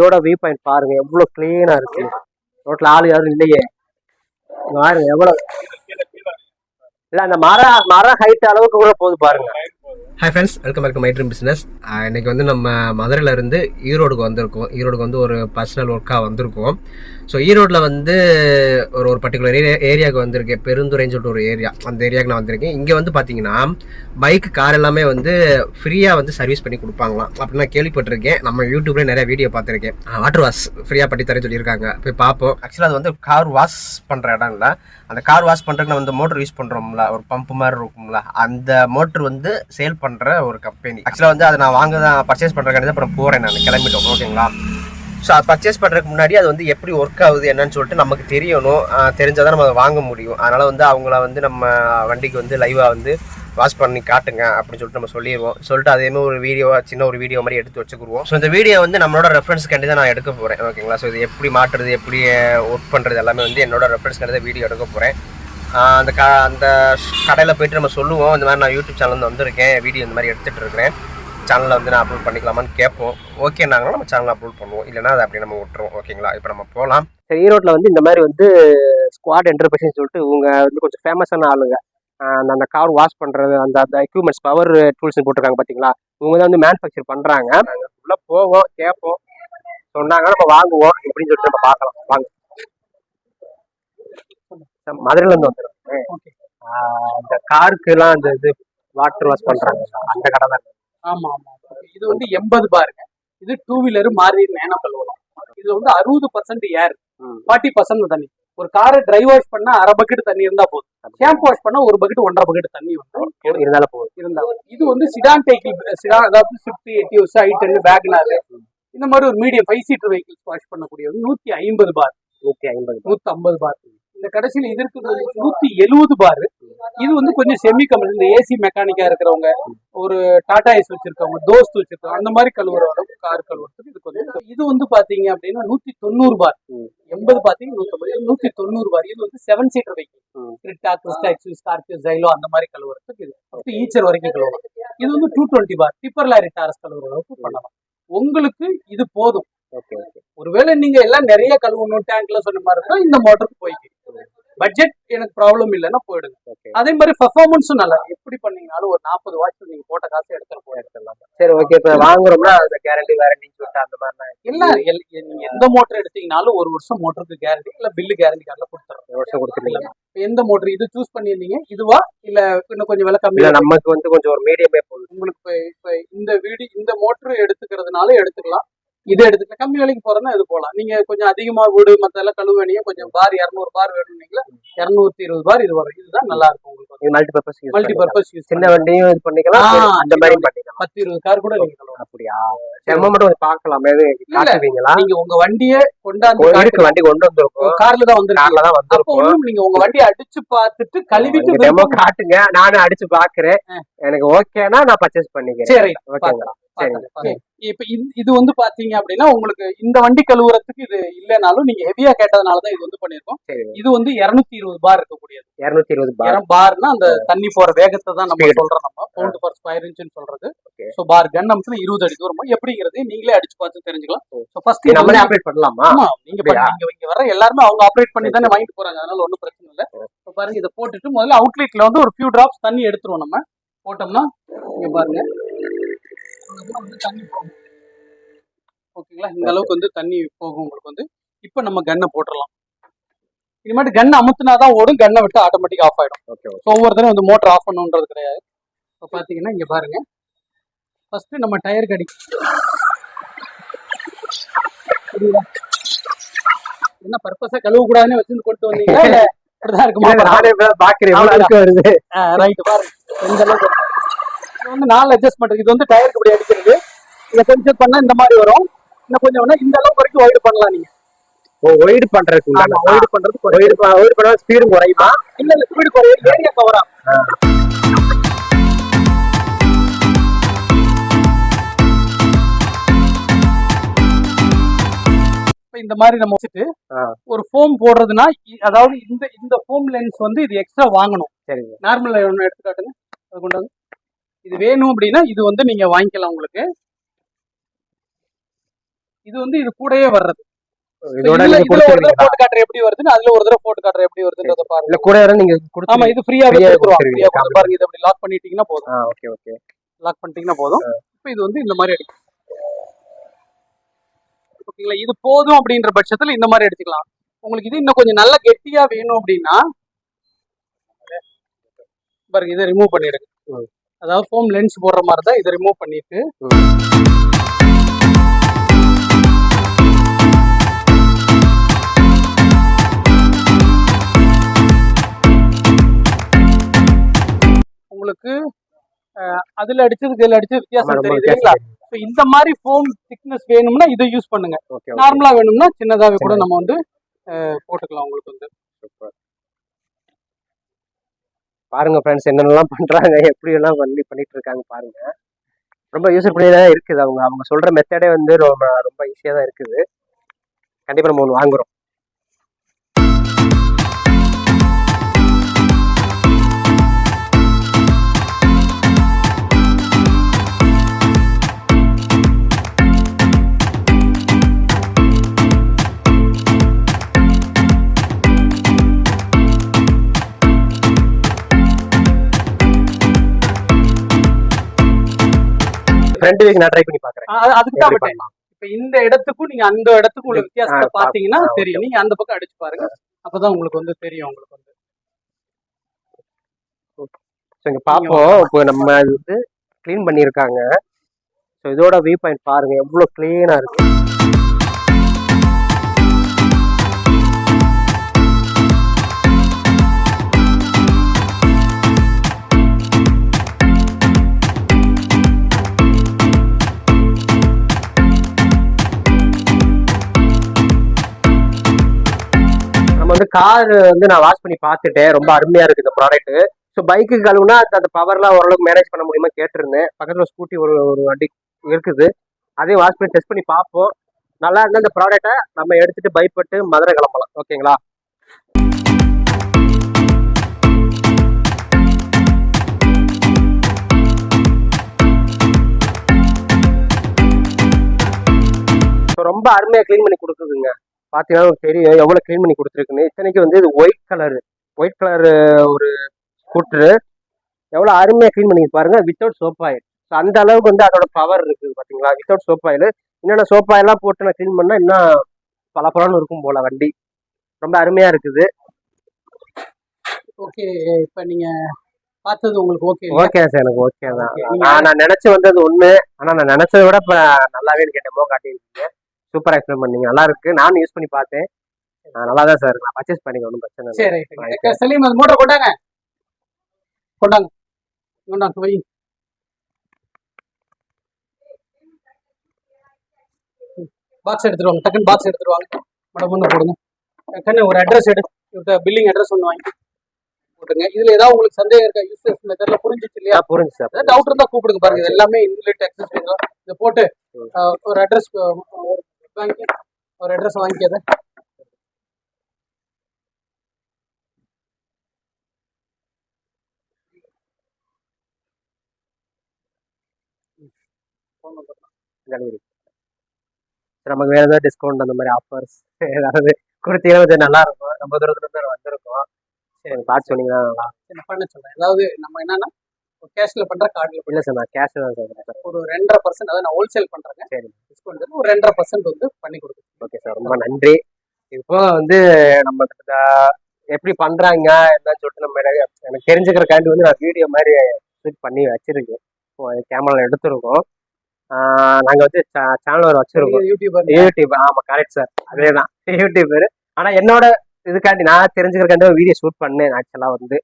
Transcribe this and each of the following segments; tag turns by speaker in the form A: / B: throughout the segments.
A: இதோட view point பாருங்க. எவ்வளவு கிளீனா இருக்கு. ரோட்ல ஆளு யாரும் இல்லையே. பாருங்க எவ்வளவு இல்ல அந்த மர மர ஹைட் அளவுக்கு கூட போகுது பாருங்க. Hi friends welcome back to my dream business இன்றைக்கி வந்து நம்ம மதுரையிலேருந்து ஈரோடுக்கு வந்திருக்கோம். ஈரோடுக்கு வந்து ஒரு பர்சனல் ஒர்க்காக வந்திருக்கோம். ஸோ ஈரோட்டில் வந்து ஒரு ஒரு பர்டிகுலர் ஏரியா ஏரியாவுக்கு வந்திருக்கேன். பெருந்துறைன்னு சொல்லிட்டு ஒரு ஏரியா அந்த ஏரியாவுக்கு நான் வந்திருக்கேன். இங்கே வந்து பார்த்தீங்கன்னா பைக் கார் எல்லாமே வந்து ஃப்ரீயாக வந்து சர்வீஸ் பண்ணி கொடுப்பாங்களாம். அப்படின்னு நான் கேள்விப்பட்டிருக்கேன். நம்ம யூடியூப்ல நிறைய வீடியோ பார்த்துருக்கேன். வாட்டர் வாஷ் ஃப்ரீயாக பண்ணி தரேன் சொல்லியிருக்காங்க. போய் பார்ப்போம். ஆக்சுவலாக அது வந்து கார் வாஷ் பண்ணுற இடம் இல்லை அந்த கார் வாஷ் பண்ணுறதுக்கு நம்ம வந்து மோட்டர் யூஸ் பண்ணுறோம்ல ஒரு பம்ப் மாதிரி இருக்கும்ல. அந்த மோட்டர் வந்து சேல் பண்ண பண்ணுற ஒரு கம்பெனி ஆக்சுவலாக வந்து அதை நான் வாங்க தான் பர்ச்சேஸ் பண்ணுறதுக்காண்டி அப்புறம் போகிறேன் நான் கிளம்பிட்டோம் ஓகேங்களா ஸோ அது பர்ச்சேஸ் பண்ணுறதுக்கு முன்னாடி அது வந்து எப்படி ஒர்க் ஆகுது என்னன்னு சொல்லிட்டு நமக்கு தெரியணும். தெரிஞ்சால் தான் நம்ம அதை வாங்க முடியும். அதனால் வந்து அவங்கள வந்து நம்ம வண்டிக்கு வந்து லைவாக வந்து வாஷ் பண்ணி காட்டுங்க அப்படின்னு சொல்லிட்டு நம்ம சொல்லிடுவோம் சொல்லிட்டு அதேமாதிரி ஒரு வீடியோ சின்ன ஒரு வீடியோ மாதிரி எடுத்து வச்சுக்குருவோம். ஸோ இந்த வீடியோ வந்து நம்மளோட ரெஃபரன்ஸ்க்காண்டி தான் நான் எடுக்க போகிறேன் ஓகேங்களா ஸோ இது எப்படி மாட்டுறது எப்படி ஒர்க் பண்ணுறது எல்லாமே வந்து என்னோட ரெஃபரன்ஸ்க்காண்டி தான் வீடியோ எடுக்க போகிறேன் அந்த க அந்த கடையில் போயிட்டு நம்ம சொல்லுவோம். இந்த மாதிரி நான் யூடியூப் சேனல் வந்து வந்திருக்கேன். வீடியோ இந்த மாதிரி எடுத்துகிட்டு இருக்கிறேன். சேனலில் வந்து நான் அப்லோட் பண்ணிக்கலாமான்னு கேட்போம். ஓகேனாங்கன்னா நம்ம சேனல் அப்லோட் பண்ணுவோம். இல்லைன்னா அதை அப்படியே நம்ம விட்டுருவோம். ஓகேங்களா இப்போ நம்ம போகலாம் சரி ஈரோட்டில் வந்து இந்த மாதிரி வந்து ஸ்குவாட் என்டர்பிரைஸ்னு சொல்லிட்டு இவங்க வந்து கொஞ்சம் ஃபேமஸான ஆளுங்க. அந்த அந்த கார் வாஷ் பண்ணுறது அந்த அந்த எக்யூப்மெண்ட்ஸ் பவர் டூல்ஸ் போட்டிருக்காங்க பார்த்தீங்களா இவங்க தான் வந்து மேனுஃபேக்சர் பண்ணுறாங்க உள்ள போவோம் கேட்போம். சொன்னாங்க நம்ம வாங்குவோம். எப்படின்னு சொல்லிட்டு நம்ம பார்க்கலாம். வாங்க. மதுரையில இருந்து வந்துடும் இந்த காருக்கு எல்லாம் இந்த இது வாட்டர் வாஷ் பண்றாங்க. அந்த கடை தான்.
B: ஆமா ஆமா. இது வந்து எண்பது பாருங்க இது டூ வீலர் மாறி நேனோ கழுவலாம் இது வந்து அறுபது பர்சன்ட் ஏர். ஃபார்ட்டி பர்சன்ட் தண்ணி. ஒரு காரை ட்ரை வாஷ் பண்ணா அரை பக்கெட் தண்ணி இருந்தா போதும். ஷாம்பு வாஷ் பண்ணா ஒரு பக்கெட் ஒன்றரை பக்கெட் தண்ணி வந்து
A: இருந்தாலும் போதும்.
B: இருந்தா இது வந்து சிடான் வெஹிக்கிள் சிடான் அதாவது Swift Etios I ten WagonR இந்த மாதிரி ஒரு medium five seater vehicles wash பண்ணக்கூடியது நூத்தி ஐம்பது பார்
A: நூத்தி ஐம்பது
B: நூத்தி ஐம்பது பார் இந்த கடைசியில் இது இருக்கிறது நூத்தி எழுபது பார். இது வந்து கொஞ்சம் செமி கம்பெனி இந்த ஏசி மெக்கானிக்கா இருக்கிறவங்க ஒரு டாடா ஏஸ் வச்சிருக்கவங்க தோஸ்த் வச்சிருக்கவங்க அந்த மாதிரி கழுவுற அளவுக்கு கார் கழுவுறதுக்கு இது கொஞ்சம் இது. வந்து பாத்தீங்க அப்படின்னா நூத்தி தொண்ணூறு பார். எண்பது பாத்தீங்க நூத்தம்பது இது நூத்தி தொண்ணூறு பார். இது வந்து seven seater. Vehicle Creta Crysta X Scorpio Xylo அந்த மாதிரி கழுவுறதுக்கு இது. இது ஈச்சர் வரைக்கும் கழுவலாம் இது வந்து two twenty bar. Tipper lorry Taurus கழுவுற அளவுக்கு பண்ணலாம். உங்களுக்கு இது போதும். ஒருவேளை நீங்க எல்லாம் நிறைய கழுவணும் டேங்க்ல சொன்ன மாதிரி இருந்தா இந்த மோட்டருக்கு போய்க்கு பட்ஜெட் எனக்கு ப்ராப்ளம் இல்லைன்னா போயிடுங்க. அதே மாதிரி பெர்ஃபார்மன்ஸும் நல்லா. எப்படி பண்ணீங்கனாலும் ஒரு நாற்பது வாட்ஸ் நீங்க போட்ட காசு எடுத்துட்டு போய் எடுத்துடலாம்.
A: சரி ஓகே இப்ப வாங்குறோம்னா அந்த கேரண்டி வேரண்டின்னு சொல்லிட்டு அந்த மாதிரி
B: எல்- நீங்க எந்த மோட்டர் எடுத்தீங்கனாலும் ஒரு வருஷம் மோட்டருக்கு கேரண்டி இல்ல பில்லு கேரண்டி கார்டுல கொடுத்துறோம்.
A: ஒரு வருஷம் கொடுத்துருக்கீங்க
B: எந்த மோட்டர் இது சூஸ் பண்ணியிருந்தீங்க? இதுவா? இல்ல இன்னும் கொஞ்சம் விலை
A: இல்ல
B: கம்மியா
A: நமக்கு வந்து கொஞ்சம் ஒரு மீடியமே போதும்.
B: உங்களுக்கு இப்ப இந்த வீடு இந்த மோட்டர் எடுத்துக்கிறதுனால எடுத்துக்கலாம். இதை எடுத்துக்கலாம் கம்மி விலைக்கு போறேன்னா இது போகலாம் நீங்க கொஞ்சம் அதிகமா வீடு மத்த எல்லாம் கழுவு வேணியும் கொஞ்சம் பார் இரநூறு பார் வேணும்னீங்களா இரநூத்தி இருபது பார் இது வரும். இதுதான் நல்லா இருக்கும் உங்களுக்கு.
A: Multi purpose use
B: multi purpose use
A: சின்ன வண்டியும் இது பண்ணிக்கலாம் அந்த மாதிரி பண்ணிக்கலாம்.
B: பத்து இருபது கார் கூட நீங்க
A: அப்படியா? செம்ம மட்டும் கொஞ்சம் பார்க்கலாமே. காட்டுவீங்களா?
B: நீங்க உங்க வண்டியை கொண்டாந்து
A: இருக்கு வண்டி கொண்டு வந்திருக்கோம்.
B: கார்ல தான் வந்து
A: கார்ல தான் வந்திருக்கோம்.
B: நீங்க உங்க வண்டியை அடிச்சு பார்த்துட்டு கழுவிட்டு
A: டெமோ காட்டுங்க. நானும் அடிச்சு பாக்குறேன். எனக்கு ஓகேனா நான் பர்ச்சேஸ் பண்ணிக்கிறேன்.
B: சரி.
A: ஓகேங்களா.
B: இப்ப இது வந்து பாத்தீங்க அப்படின்னா உங்களுக்கு இந்த வண்டி கழுவுறதுக்கு இது இல்லைனாலும் நீங்க ஹெவியா கேட்டதுனால தான் இது வந்து பண்ணிருக்கோம் இது வந்து 220 இருபது பார் இருக்கக்கூடியது.
A: இருநூத்தி இருபது பார்
B: பார்னா அந்த தண்ணி போற வேகத்தை தான் நம்ம. சொல்றோம் நம்ம. பவுண்ட் பர் ஸ்கொயர் இன்ச்சுன்னு சொல்றது. சோ பார் கன் அம்சம் இருபது அடி தூரம் எப்படிங்கிறது நீங்களே அடிச்சு பார்த்து தெரிஞ்சுக்கலாம். சோ ஃபர்ஸ்ட்
A: நம்மளே ஆப்ரேட் பண்ணலாமா?
B: நீங்க நீங்க இங்க வர எல்லாருமே அவங்க ஆப்ரேட் பண்ணி தானே வாங்கிட்டு போறாங்க. அதனால ஒண்ணும் பிரச்சனை இல்ல. இப்ப பாருங்க இதை போட்டுட்டு முதல்ல அவுட்லெட்ல வந்து ஒரு ஃபியூ டிராப்ஸ் தண்ணி எடுத்துருவோம் நம்ம. போட்டோம்னா இங்க பாருங்க. தண்ணி போகும் ஓகேங்களா இந்த அளவுக்கு வந்து தண்ணி போகும் உங்களுக்கு வந்து. இப்போ நம்ம கன்னை போட்டுடலாம் இனிமேட்டு கன் அமுத்துனாதான் ஓடும் கன்னை விட்டு ஆட்டோமேட்டிக் ஆஃப் ஆயிடும். ஸோ தடவை வந்து மோட்டர் ஆஃப் பண்ணுன்றது கிடையாது. இப்போ பார்த்தீங்கன்னா இங்கே பாருங்க. ஃபர்ஸ்ட் நம்ம டயர் கடி என்ன பர்பஸா கழுவ கூடாதுன்னு வச்சு கொண்டு வந்தீங்களா? இல்ல இப்படிதான் இருக்குமா?
A: பாக்குறேன் வருது.
B: ரைட் பாருங்க. இந்த அளவுக்கு. இது வந்து நாலு அட்ஜஸ்ட் பண்றது இது வந்து டயருக்கு இப்படி அடிக்கிறது. இதை கொஞ்சம் பண்ணா இந்த மாதிரி வரும். இன்னும் கொஞ்சம் இந்த அளவுக்கு வரைக்கும் ஒய்டு பண்ணலாம் நீங்க.
A: ஒயிட் பண்றதுக்கு
B: ஒய்டு பண்றது
A: ஒயிட் ஒயிட் பண்ணா ஸ்பீடு குறையுமா?
B: இல்ல இல்ல ஸ்பீடு குறையும் ஏரியா கவர் இந்த மாதிரி நம்ம வச்சுட்டு. ஒரு ஃபோம் போடுறதுன்னா அதாவது இந்த இந்த ஃபோம் லென்ஸ் வந்து இது எக்ஸ்ட்ரா வாங்கணும்.
A: சரிங்க.
B: நார்மல் ஒன்று எடுத்து காட்டுங்க அது கொண்டாந்து இது வேணும் அப்படின்னா இது வந்து நீங்க வாங்கிக்கலாம் உங்களுக்கு. இது வந்து இது கூடயே வர்றது.
A: இதோட நீங்க கொடுத்துருவீங்களா
B: போட்டு காட்டுற எப்படி வருதுன்னு அதுல ஒரு தடவை போட்டு காட்டுற எப்படி வருதுன்றத பாருங்க.
A: இல்ல கூட யாரும் நீங்க
B: ஆமா
A: கொடுத்து
B: இது கொடுத்துருவாங்க.
A: கொடுத்துருவீங்க.
B: ஃப்ரீயா கொடுத்து பாருங்க இதை அப்படி லாக் பண்ணிட்டீங்கன்னா போதும்.
A: ஓகே ஓகே
B: லாக் பண்ணிட்டீங்கன்னா போதும். இப்போ இது வந்து இந்த மாதிரி அடிக்கும் ஓகேங்களா? இது போதும் அப்படின்ற பட்சத்துல இந்த மாதிரி எடுத்துக்கலாம். உங்களுக்கு இது இன்னும் கொஞ்சம் நல்லா கெட்டியா வேணும் அப்படின்னா பாருங்க இதை ரிமூவ் பண்ணிடுங்க. அதாவது ஃபோம் லென்ஸ் போடுற மாதிரி தான் இதை ரிமூவ் பண்ணிட்டு அதுல அடிச்சதுக்கு இதுல அடிச்சது வித்தியாசம்
A: ரொம்ப
B: தெரியுது
A: வித்தியாசம்
B: இல்லைங்களா So, இந்த மாதிரி ஃபோம் திக்னஸ் வேணும்னா இதை யூஸ் பண்ணுங்க. நார்மலா வேணும்னா சின்னதாவே கூட. நம்ம வந்து போட்டுக்கலாம் உங்களுக்கு வந்து.
A: பாருங்க ஃப்ரெண்ட்ஸ் என்னென்னலாம் பண்றாங்க எப்படி எல்லாம் பண்ணி பண்ணிட்டு இருக்காங்க பாருங்க. ரொம்ப யூசர் தான் இருக்குது அவங்க. அவங்க சொல்ற மெத்தடே வந்து ரொம்ப ரொம்ப ஈஸியா தான் இருக்குது. கண்டிப்பா நம்ம ஒன்று வாங்குறோம். ஃப்ரெண்ட் வீக் நான் ட்ரை பண்ணி பாக்குறேன்.
B: அதுக்கு தான் இப்ப இந்த இடத்துக்கும் நீங்க அந்த இடத்துக்கும் உள்ள வித்தியாசத்தை பாத்தீங்கன்னா தெரியும். நீங்க அந்த பக்கம் அடிச்சு பாருங்க. அப்பதான் உங்களுக்கு வந்து தெரியும் உங்களுக்கு வந்து.
A: ஸோ இங்க பார்ப்போம் இப்போ நம்ம இது வந்து க்ளீன் பண்ணியிருக்காங்க. ஸோ இதோட வியூ பாயிண்ட் பாருங்க எவ்வளோ க்ளீனா இருக்கு. வந்து கார் வந்து நான் வாஷ் பண்ணி பார்த்துட்டேன். ரொம்ப அருமையா இருக்கு இந்த ப்ராடக்ட் ஸோ பைக்கு கழுவுனா அந்த அந்த பவர்லாம் ஓரளவுக்கு மேனேஜ் பண்ண முடியுமா கேட்டிருந்தேன். பக்கத்தில் ஸ்கூட்டி ஒரு ஒரு வண்டி இருக்குது. அதையும் வாஷ் பண்ணி டெஸ்ட் பண்ணி பார்ப்போம். நல்லா இருந்தால் இந்த ப்ராடக்ட்டை நம்ம எடுத்துட்டு பைப்பட்டு மதுரை கிளம்பலாம். ஓகேங்களா? ஸோ ரொம்ப அருமையாக க்ளீன் பண்ணி கொடுக்குதுங்க. பார்த்தீங்கன்னா தெரியும் எவ்வளோ க்ளீன் பண்ணி கொடுத்துருக்குன்னு. இத்தனைக்கு வந்து இது ஒயிட் கலர் ஒயிட் கலர் ஒரு ஸ்கூட்ரு எவ்வளோ அருமையாக க்ளீன் பண்ணி பாருங்க. வித்தவுட் சோப் ஆயில் ஸோ அந்த அளவுக்கு வந்து அதோட பவர் இருக்குது பார்த்தீங்களா வித்தவுட் சோப் ஆயில் இன்னொன்று சோப் ஆயிலாம் போட்டு நான் க்ளீன் பண்ணால் இன்னும் பல இருக்கும் போல வண்டி. ரொம்ப அருமையாக இருக்குது.
B: ஓகே இப்ப நீங்க பார்த்தது உங்களுக்கு ஓகே
A: ஓகே சார் எனக்கு ஓகே தான். நான் நான் நினச்சி வந்தது ஒன்று ஆனால் நான் நினச்சதை விட இப்போ நல்லாவே எனக்கு டெமோ காட்டியிருக்கீங்க. சூப்பராக எக்ஸ்பிளைன் பண்ணீங்க. நல்லா இருக்கு. நானும் யூஸ் பண்ணி பார்த்தேன். நல்லா தான் சார் நான் பர்ச்சேஸ் பண்ணிக்க ஒன்றும் பிரச்சனை இல்லை.
B: சரி. சலீம் அந்த மோட்டர் கொண்டாங்க. கொண்டாங்க. கொண்டாங்க வை பாக்ஸ் எடுத்துருவாங்க டக்குன்னு பாக்ஸ் எடுத்துருவாங்க மேடம் ஒன்று போடுங்க. டக்குன்னு ஒரு அட்ரஸ் எடு பில்லிங் அட்ரஸ் ஒன்று வாங்கி போட்டுங்க இதுல ஏதாவது உங்களுக்கு சந்தேகம் இருக்கா? யூசஸ் மெத்தட்ல புரிஞ்சிச்சு இல்லையா?
A: புரிஞ்சு சார்
B: டவுட் இருந்தா கூப்பிடுங்க பாருங்க. எல்லாமே இன்லெட் அக்சஸ் இதை போட்டு ஒரு அட்ரஸ் வாங்கி ஒரு அட்ரஸ் வாங்கிக்காத
A: ஜனவரி சரி, நமக்கு வேற ஏதாவது டிஸ்கவுண்ட் அந்த மாதிரி ஆஃபர்ஸ் ஏதாவது கொடுத்தீங்கன்னா கொஞ்சம் நல்லா இருக்கும் ரொம்ப தூரத்துல இருந்து வந்திருக்கோம் சரி பார்த்து சொன்னீங்கன்னா நல்லா
B: என்ன பண்ண சொல்றேன் அதாவது நம்ம என்னன்னா கேஷ்ல பண்ற கார்டில்
A: இல்லை சார் நான் கேஷ் தான் சார்
B: ஒரு ரெண்டரை பர்சன்ட் அதாவது நான் ஹோல்சேல் பண்றேங்க.
A: சரி.
B: டிஸ்கவுண்ட் ஒரு ரெண்டரை பர்சன்ட் வந்து பண்ணி கொடுக்குறேன்.
A: ஓகே சார் ரொம்ப நன்றி. இப்போ வந்து நம்ம எப்படி பண்றாங்க என்னன்னு சொல்லிட்டு நம்ம எனக்கு தெரிஞ்சுக்கிறக்காண்டி வந்து நான் வீடியோ மாதிரி ஷூட் பண்ணி வச்சிருக்கேன். கேமரா எடுத்திருக்கோம். ஆஹ் நாங்க வந்து சேனல் வச்சிருக்கோம்.
B: யூடியூபர்
A: யூடியூப் ஆமா கரெக்ட் சார் அதேதான். யூடியூபர் ஆனா என்னோட இதுக்காண்டி நான் தெரிஞ்சுக்கிறக்காண்டி ஒரு வீடியோ ஷூட் பண்ணேன் ஆக்சுவலா வந்து.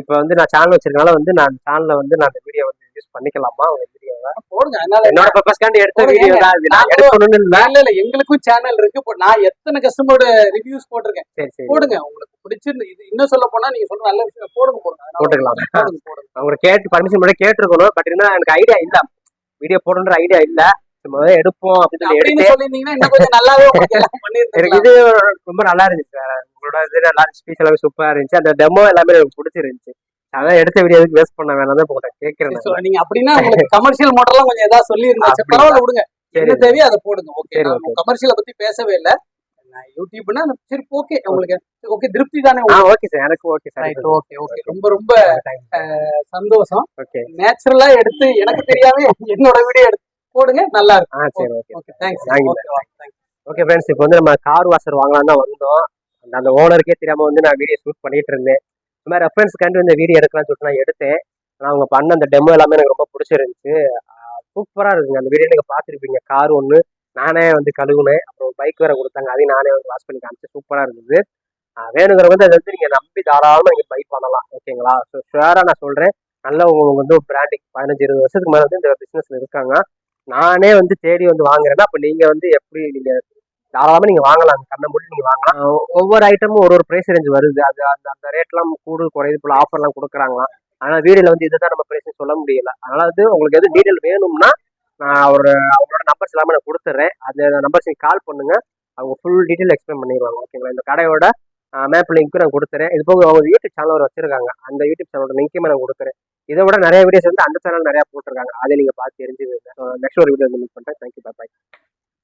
A: இப்போ வந்து நான் சேனல் வச்சிருக்கனால வந்து நான் சேனல்ல வந்து நான் அந்த வீடியோ வந்து யூஸ் பண்ணிக்கலாமா? உங்க வீடியோவை
B: போடுங்க. அதனால
A: என்னோட பர்பஸ்க்காண்டி எடுத்த. வீடியோ தான் இது. நான் எடுக்கணும்னு இல்ல.
B: இல்ல இல்ல எங்களுக்கும் சேனல் இருக்கு. இப்போ நான் எத்தனை கஸ்டமரோட ரிவ்யூஸ் போட்டிருக்கேன்?
A: சரி சரி.
B: போடுங்க. உங்களுக்கு பிடிச்சிருந்து இது இன்னும் சொல்ல போனா நீங்க சொல்ற நல்ல விஷயம் போடுங்க போடுங்க.
A: போட்டுக்கலாம்.
B: போடுங்க போடுங்க
A: அவங்க கேட்டு பர்மிஷன் பண்ணி கேட்டிருக்கணும். பட் இருந்தா எனக்கு ஐடியா இல்ல. வீடியோ போடணுன்ற ஐடியா இல்ல. முதல்ல எடுப்போம் அப்படின்னு எடுத்து
B: நல்லாவே
A: எனக்கு இது ரொம்ப நல்லா இருந்துச்சு உங்களோட இது நல்லா ஸ்பீச் எல்லாமே சூப்பரா இருந்துச்சு. அந்த டெமோ எல்லாமே எனக்கு பிடிச்சிருந்துச்சு. அதான் எடுத்த வீடியோ எதுக்கு வேஸ்ட் பண்ண வேணாம் தான் உங்கள்கிட்ட கேட்கறேன்
B: நீங்க அப்படின்னா உங்களுக்கு கமர்ஷியல் மாடல்லாம் கொஞ்சம் ஏதாவது சொல்லி இருந்தாச்சு? பரவாயில்ல விடுங்க.
A: சரி
B: என்ன தேவையோ அதை போடுங்க. ஓகே. கமர்ஷியலை பத்தி பேசவே இல்ல. நான் யூடியூப்னா சரி ஓகே உங்களுக்கு ஓகே திருப்தி தானே
A: ஓகே சார் எனக்கு ஓகே சார்
B: ஓகே ஓகே ரொம்ப ரொம்ப சந்தோஷம்.
A: ஓகே
B: நேச்சுரலா எடுத்து எனக்கு தெரியாம என்னோட வீடியோ எடுத்து போடுங்க நல்லா இருக்கும்.
A: ஆ சரி okay.
B: Okay thanks. Okay
A: friends இப்போ வந்து நம்ம கார் வாஷர் வாங்கலாம் தான் வந்தோம். அந்த அந்த ஓனருக்கே தெரியாம வந்து நான் வீடியோ ஷூட் பண்ணிட்டு இருந்தேன். இந்த மாதிரி ரெஃபரன்ஸ்க்காண்டி இந்த வீடியோ எடுக்கலாம்னு சொல்லிட்டு நான் எடுத்தேன். ஆனால் அவங்க பண்ண அந்த டெமோ எல்லாமே எனக்கு ரொம்ப பிடிச்சிருந்துச்சு. சூப்பராக இருக்குங்க அந்த வீடியோ நீங்கள் பார்த்துருப்பீங்க. கார் ஒன்று நானே வந்து கழுவுனேன். அப்புறம் பைக் வேற கொடுத்தாங்க. அதையும் நானே வந்து வாஷ் பண்ணி காமிச்சு சூப்பராக இருந்தது. ஆஹ் வேணுங்கிறவங்க வந்து அதை வந்து நீங்கள் நம்பி தாராளமாக நீங்கள் பை பண்ணலாம். ஓகேங்களா ஸோ ஷுவராக நான் சொல்கிறேன் நல்ல உங்களுக்கு வந்து பிராண்டிங் பதினஞ்சு இருபது வருஷத்துக்கு மேலே வந்து இந்த பிஸ்னஸில் இருக்காங்க. நானே வந்து தேடி வந்து வாங்குறேன்னா அப்போ நீங்கள் வந்து எப்படி நீங்கள் தாராளமாக நீங்கள் வாங்கலாம். கண்ணை மூடி நீங்கள் வாங்கலாம். ஒவ்வொரு ஐட்டமும் ஒரு ஒரு ப்ரைஸ் ரேஞ்ச் வருது. அது அந்த அந்த ரேட்லாம் கூடு குறையுது போல ஆஃபர்லாம் கொடுக்குறாங்களாம். ஆனால் வீடியோவில் வந்து இதுதான் நம்ம ப்ரைஸ் சொல்ல முடியல. அதனால வந்து உங்களுக்கு எது டீட்டெயில் வேணும்னா நான் அவர் அவங்களோட நம்பர்ஸ் எல்லாமே நான் கொடுத்துட்றேன் அந்த நம்பர்ஸ் நீங்கள் கால் பண்ணுங்க. அவங்க ஃபுல் டீட்டெயில் எக்ஸ்பிளைன் பண்ணிடுவாங்க. ஓகேங்களா இந்த கடையோட மேப் லிங்க்கும் நான் கொடுத்துறேன். இது போக அவங்க யூடியூப் சேனல் ஒரு வச்சிருக்காங்க. அந்த யூடியூப் சேனலோட லிங்க்கையும் நான் கொடுக்குறேன் இதை விட நிறைய வீடியோஸ் வந்து அந்த சேனல் நிறையா போட்டிருக்காங்க. அதை நீங்கள் பார்த்து தெரிஞ்சுக்கோங்க. நெக்ஸ்ட் ஒரு வீடியோ வந்து மீட் பண்ணுறேன் தேங்க்யூ பாய்